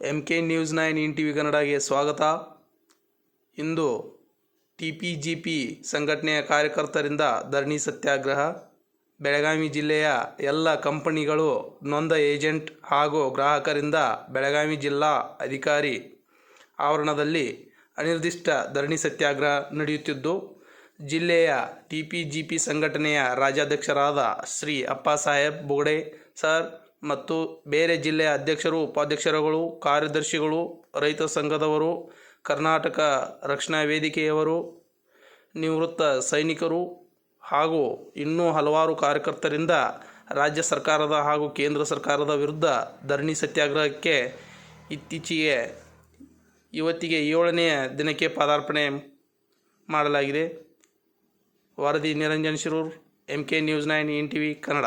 M K news nine in T V ಕನ್ನಡಗೆ ಸ್ವಾಗತ. ಇಂದು T P G P ಸಂಘಟನೆಯ ಕಾರ್ಯಕರ್ತರಿಂದ ಧರಣಿ ಸತ್ಯಾಗ್ರಹ. ಬೆಳಗಾವಿ ಜಿಲ್ಲೆಯ ಎಲ್ಲ ಕಂಪನಿಗಳು ನೊಂದ ಏಜೆಂಟ್ ಹಾಗೂ ಗ್ರಾಹಕರಿಂದ ಬೆಳಗಾವಿ ಜಿಲ್ಲಾ ಅಧಿಕಾರಿ ಆವರಣದಲ್ಲಿ ಅನಿರ್ದಿಷ್ಟ ಧರಣಿ ಸತ್ಯಾಗ್ರಹ ನಡೆಯುತ್ತಿದ್ದು, ಜಿಲ್ಲೆಯ ಟಿ ಪಿ ಜಿ ಪಿ ಸಂಘಟನೆಯ ರಾಜ್ಯಾಧ್ಯಕ್ಷರಾದ ಶ್ರೀ ಅಪ್ಪಾಸಾಹೇಬ್ ಬೋಗಡೆ, ಸರ್ ಮತ್ತು ಬೇರೆ ಜಿಲ್ಲೆಯ ಅಧ್ಯಕ್ಷರು, ಉಪಾಧ್ಯಕ್ಷರುಗಳು, ಕಾರ್ಯದರ್ಶಿಗಳು, ರೈತ ಸಂಘದವರು, ಕರ್ನಾಟಕ ರಕ್ಷಣಾ ವೇದಿಕೆಯವರು, ನಿವೃತ್ತ ಸೈನಿಕರು ಹಾಗೂ ಇನ್ನೂ ಹಲವಾರು ಕಾರ್ಯಕರ್ತರಿಂದ ರಾಜ್ಯ ಸರ್ಕಾರದ ಹಾಗೂ ಕೇಂದ್ರ ಸರ್ಕಾರದ ವಿರುದ್ಧ ಧರಣಿ ಸತ್ಯಾಗ್ರಹಕ್ಕೆ ಇತ್ತೀಚೆಗೆ ಇವತ್ತಿಗೆ ಏಳನೆಯ ದಿನಕ್ಕೆ ಪದಾರ್ಪಣೆ ಮಾಡಲಾಗಿದೆ. ವರದಿ Niranjan Shirur M K news nine N T V Kannada